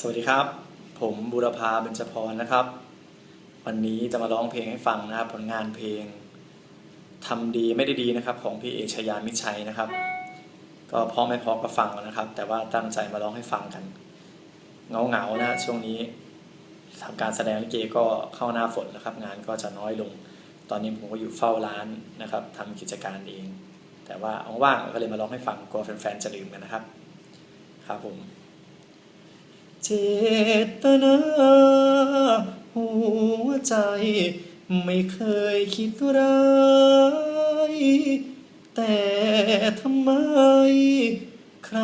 สวัสดีครับ ผมบุรพาเบญจพรนะครับ วันนี้จะมาร้องเพลงให้ฟังนะครับผลงานเพลงทำดีไม่ได้ดีนะครับ ของพี่เอชยามิชัยนะครับ ก็พร้อมไม่พร้อมก็ฟังนะครับ แต่ว่าตั้งใจมาร้องให้ฟังกันเงาเงาๆนะช่วงนี้ทำการแสดงลิเกก็เข้าหน้าฝนแล้วครับ งานก็จะน้อยลง ตอนนี้ผมก็อยู่เฝ้าร้านนะครับทำกิจการเอง แต่ว่าว่างๆก็เลยมาร้องให้ฟังกลัวแฟนๆจะลืมกันนะครับ ครับผม เจตนาหัวใจ ไม่เคยคิดร้ายแต่ทำไม ใคร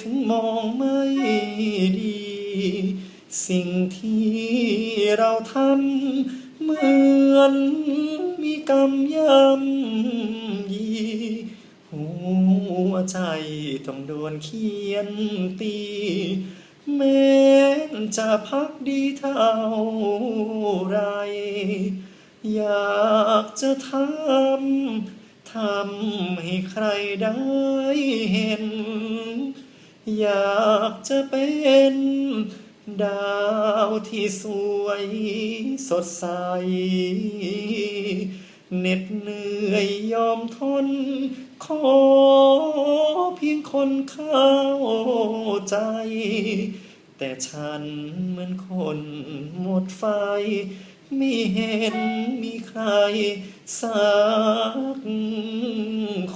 ถึงมองไม่ดี สิ่งที่เราทำเหมือนมีกรรมย่ำยีหัวใจต้องโดนเขียนตี แม้จะพักดีเท่าไร อยากจะทำ ทำให้ใครได้เห็น อยากจะเป็นดาวที่สวยสดใส เหน็ดเหนื่อยยอมทน ขอเพียงคนเข้าใจ แต่ฉันเหมือนคนหมดไฟ ไม่เห็นมีใครสัก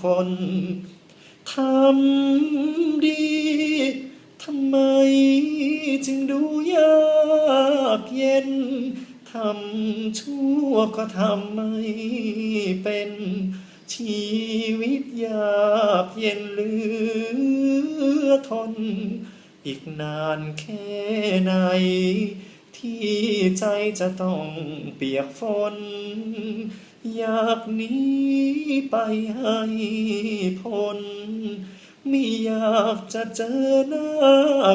คนทำดี ทำไมจึงดูยากเย็น ทำชั่วก็ทำไม่เป็นชีวิตยากเย็นเหลือทน อีกนานแค่ไหน ที่ใจจะต้องเปียกฝน อยากหนีไปให้พ้นไม่อยากจะเจอหน้า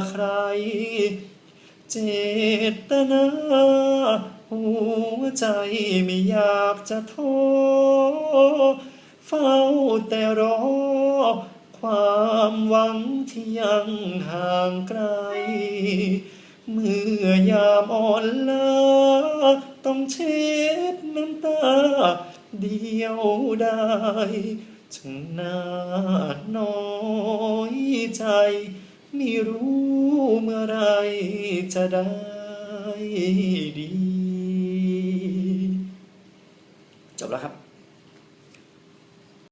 ใคร เจตนาหัวใจไม่อยากจะท้อเฝ้าแต่รอ ความหวังที่ยังห่างไกล เมื่อยามอ่อนล้าต้องเช็ดน้ำตา เดียวได้จึงน่าน้อยใจ ไม่รู้เมื่อไรจะได้ดี จบแล้วครับ